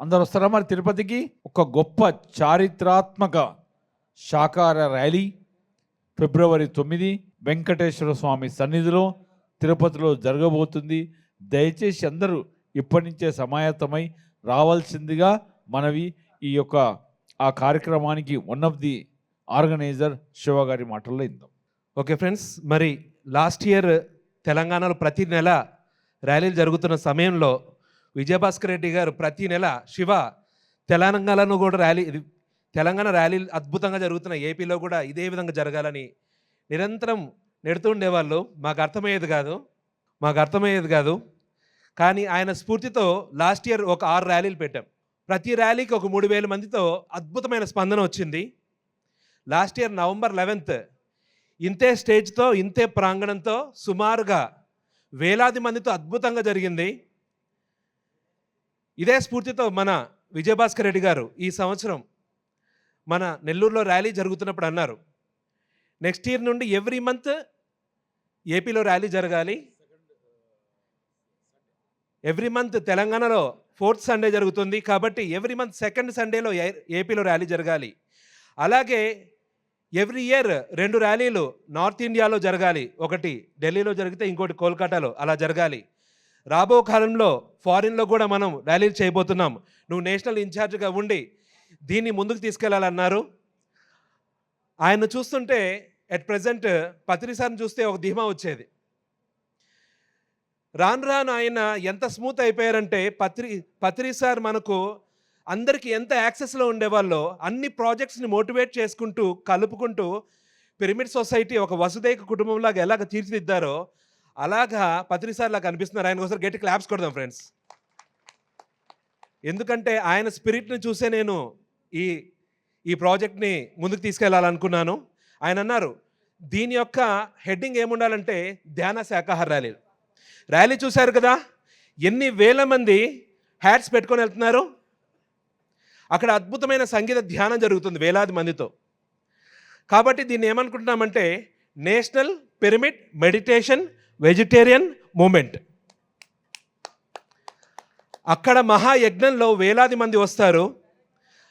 అందరు వస్తారా మరి తిరుపతికి? ఒక గొప్ప చారిత్రాత్మక శాకార ర్యాలీ ఫిబ్రవరి తొమ్మిది వెంకటేశ్వర స్వామి సన్నిధిలో తిరుపతిలో జరగబోతుంది. దయచేసి అందరూ ఇప్పటి నుంచే సమాయత్తమై రావాల్సిందిగా మనవి ఈ యొక్క ఆ కార్యక్రమానికి one of the organiser Shiva గారి మాటల్లో ఇందాం ఓకే ఫ్రెండ్స్ మరి లాస్ట్ ఇయర్ తెలంగాణలో ప్రతి నెల ర్యాలీలు జరుగుతున్న సమయంలో విజయభాస్కర్ రెడ్డి గారు ప్రతి నెల శివ తెలంగాణలో కూడా ర్యాలీ తెలంగాణ ర్యాలీలు అద్భుతంగా జరుగుతున్న ఏపీలో కూడా ఇదే విధంగా జరగాలని నిరంతరం నెడుతూ ఉండేవాళ్ళు. మాకు అర్థమయ్యేది కాదు. మాకు అర్థమయ్యేది కాదు. కానీ ఆయన స్ఫూర్తితో లాస్ట్ ఇయర్ ఒక ఆరు ర్యాలీలు పెట్టాం. ప్రతి ర్యాలీకి ఒక మూడు వేల మందితో అద్భుతమైన స్పందన వచ్చింది. లాస్ట్ ఇయర్ నవంబర్ లెవెన్త్ ఇంతే స్టేజ్తో ఇంతే ప్రాంగణంతో సుమారుగా వేలాది మందితో అద్భుతంగా జరిగింది. ఇదే స్ఫూర్తితో మన విజయభాస్కర్ రెడ్డి గారు ఈ సంవత్సరం మన నెల్లూరులో ర్యాలీ జరుగుతున్నప్పుడు అన్నారు. నెక్స్ట్ ఇయర్ నుండి ఎవ్రీ మంత్ ఏపీలో ర్యాలీ జరగాలి. ఎవ్రీ మంత్ తెలంగాణలో ఫోర్త్ సండే జరుగుతుంది కాబట్టి ఎవ్రీ మంత్ సెకండ్ సండేలో ఏపీలో ర్యాలీ జరగాలి. అలాగే ఎవ్రీ ఇయర్ రెండు ర్యాలీలు నార్త్ ఇండియాలో జరగాలి. ఒకటి ఢిల్లీలో జరిగితే ఇంకోటి కోల్కతాలో అలా జరగాలి. రాబో కాలంలో ఫారిన్లో కూడా మనం ర్యాలీలు చేయబోతున్నాం. నువ్వు నేషనల్ ఇన్ఛార్జ్గా ఉండి దీన్ని ముందుకు తీసుకెళ్ళాలన్నారు. ఆయన చూస్తుంటే ఎట్ ప్రజెంట్ పత్రిసార్ని చూస్తే ఒక ధీమా వచ్చేది. రాను రాను ఆయన ఎంత స్మూత్ అయిపోయారంటే పత్రి పత్రి సార్ మనకు అందరికీ ఎంత యాక్సెస్లో ఉండేవాళ్ళో అన్ని ప్రాజెక్ట్స్ని మోటివేట్ చేసుకుంటూ కలుపుకుంటూ పిరమిడ్ సొసైటీ ఒక వసుదైక కుటుంబంలాగా ఎలాగ తీర్చిదిద్దారో అలాగా పత్రి సార్ లాగా ఆయన ఒకసారి గట్టి క్లాప్స్ కొడదాం ఫ్రెండ్స్. ఎందుకంటే ఆయన స్పిరిట్ని చూసే నేను ఈ ఈ ప్రాజెక్ట్ని ముందుకు తీసుకెళ్ళాలనుకున్నాను. ఆయన అన్నారు దీని యొక్క హెడ్డింగ్ ఏముండాలంటే ధ్యాన శాఖాహార ర్యాలీ. ర్యాలీ చూశారు కదా? ఎన్ని వేల మంది హ్యాట్స్ పెట్టుకొని వెళ్తున్నారు? అక్కడ అద్భుతమైన సంగీత ధ్యానం జరుగుతుంది వేలాది మందితో. కాబట్టి దీన్ని ఏమనుకుంటున్నామంటే national pyramid meditation vegetarian movement అక్కడ మహాయజ్ఞంలో వేలాది మంది వస్తారు.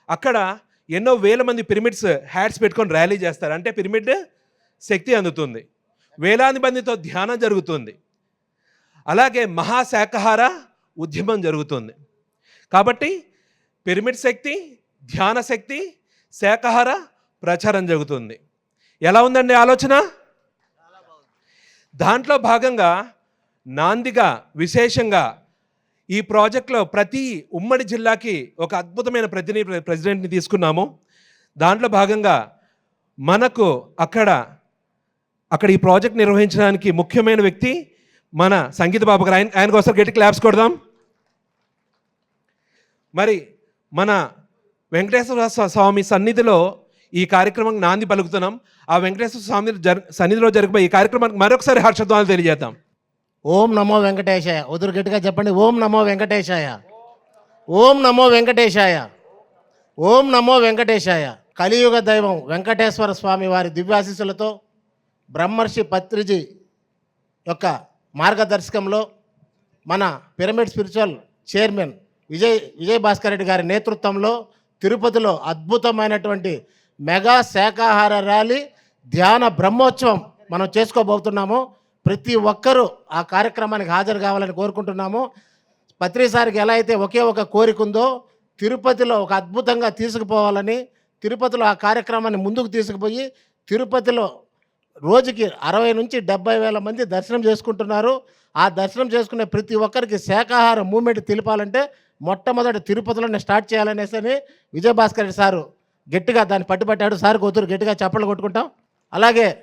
అక్కడ ఎన్నో వేల మంది పిరమిడ్స్ హ్యాట్స్ పెట్టుకొని ర్యాలీ చేస్తారు. అంటే పిరమిడ్ శక్తి అందుతుంది. వేలాది మందితో ధ్యానం జరుగుతుంది. అలాగే మహాశాఖహార ఉద్యమం జరుగుతుంది. కాబట్టి పిరమిడ్ శక్తి ధ్యాన శక్తి శాఖహార ప్రచారం జరుగుతుంది. ఎలా ఉందండి ఆలోచన? దాంట్లో భాగంగా నాందిగా విశేషంగా ఈ ప్రాజెక్ట్లో ప్రతి ఉమ్మడి జిల్లాకి ఒక అద్భుతమైన ప్రతినిధి ప్రెసిడెంట్ని తీసుకున్నాము. దాంట్లో భాగంగా మనకు అక్కడ అక్కడ ఈ ప్రాజెక్ట్ నిర్వహించడానికి ముఖ్యమైన వ్యక్తి మన సంగీత బాబు గారు. ఆయన ఆయనకు ఒకసారి గట్టి క్లాప్స్ కొడదాం. మరి మన వెంకటేశ్వర స్వామి సన్నిధిలో ఈ కార్యక్రమం నాంది పలుకుతున్నాం. ఆ వెంకటేశ్వర స్వామి జర్ సన్నిధిలో జరిగిపోయి ఈ కార్యక్రమానికి మరొకసారి హర్షధ్వాలు తెలియజేద్దాం. ఓం నమో వెంకటేశాయ. ఉదురు గట్టిగా చెప్పండి. ఓం నమో వెంకటేశాయ. ఓం నమో వెంకటేశాయ. ఓం నమో వెంకటేశాయ. కలియుగ దైవం వెంకటేశ్వర స్వామి వారి దివ్యాశీస్సులతో బ్రహ్మర్షి పత్రిజీ యొక్క మార్గదర్శకంలో మన pyramid spiritual chairman Vijay Vijay Bhaskar Reddy గారి నేతృత్వంలో తిరుపతిలో అద్భుతమైనటువంటి మెగా శాకాహార ర్యాలీ ధ్యాన బ్రహ్మోత్సవం మనం చేసుకోబోతున్నాము. ప్రతి ఒక్కరూ ఆ కార్యక్రమానికి హాజరు కావాలని కోరుకుంటున్నాము. పత్రిసారికి ఎలా అయితే ఒకే ఒక కోరిక ఉందో తిరుపతిలో ఒక అద్భుతంగా తీసుకుపోవాలని తిరుపతిలో ఆ కార్యక్రమాన్ని ముందుకు తీసుకుపోయి తిరుపతిలో రోజుకి అరవై నుంచి డెబ్బై వేల మంది దర్శనం చేసుకుంటున్నారు. ఆ దర్శనం చేసుకునే ప్రతి ఒక్కరికి శాకాహార మూమెంట్ తెలిపాలంటే మొట్టమొదటి తిరుపతిలోనే స్టార్ట్ చేయాలనేసి అని విజయభాస్కర్ రెడ్డి సారు గట్టిగా దాన్ని పట్టుబట్టాడు. సార్ కూతురు గట్టిగా చప్పట్లు కొట్టుకుంటాం. అలాగే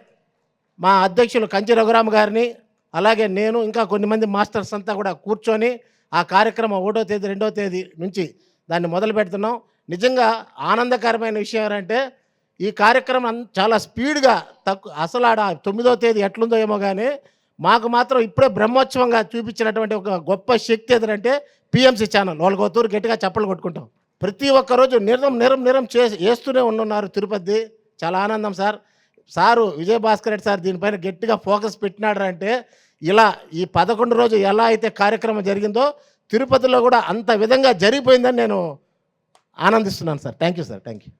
మా అధ్యక్షులు కంచి రఘురామ గారిని అలాగే నేను ఇంకా కొన్ని మంది మాస్టర్స్ అంతా కూడా కూర్చొని ఆ కార్యక్రమం ఒకటో తేదీ రెండో తేదీ నుంచి దాన్ని మొదలు పెడుతున్నాం. నిజంగా ఆనందకరమైన విషయం ఏంటంటే ఈ కార్యక్రమం అన్- చాలా స్పీడ్గా తక్కువ అసలు ఆడ తొమ్మిదో తేదీ ఎట్లుందో ఏమో కానీ మాకు మాత్రం ఇప్పుడే బ్రహ్మోత్సవంగా చూపించినటువంటి ఒక గొప్ప శక్తి ఏదంటే పిఎంసీ ఛానల్. వాళ్ళకి ఒక తూరు గట్టిగా చప్పలు కొట్టుకుంటాం. ప్రతి ఒక్క రోజు నిరం నిరం నిరం చే వేస్తూనే ఉన్నారు తిరుపతి. చాలా ఆనందం sir. Sir Vijayabhaskar Reddy sir దీనిపైన గట్టిగా ఫోకస్ పెట్టినాడు అంటే ఇలా ఈ పదకొండు రోజు ఎలా అయితే కార్యక్రమం జరిగిందో తిరుపతిలో కూడా అంత విధంగా జరిగిపోయిందని నేను ఆనందిస్తున్నాను sir. Thank you sir. Thank you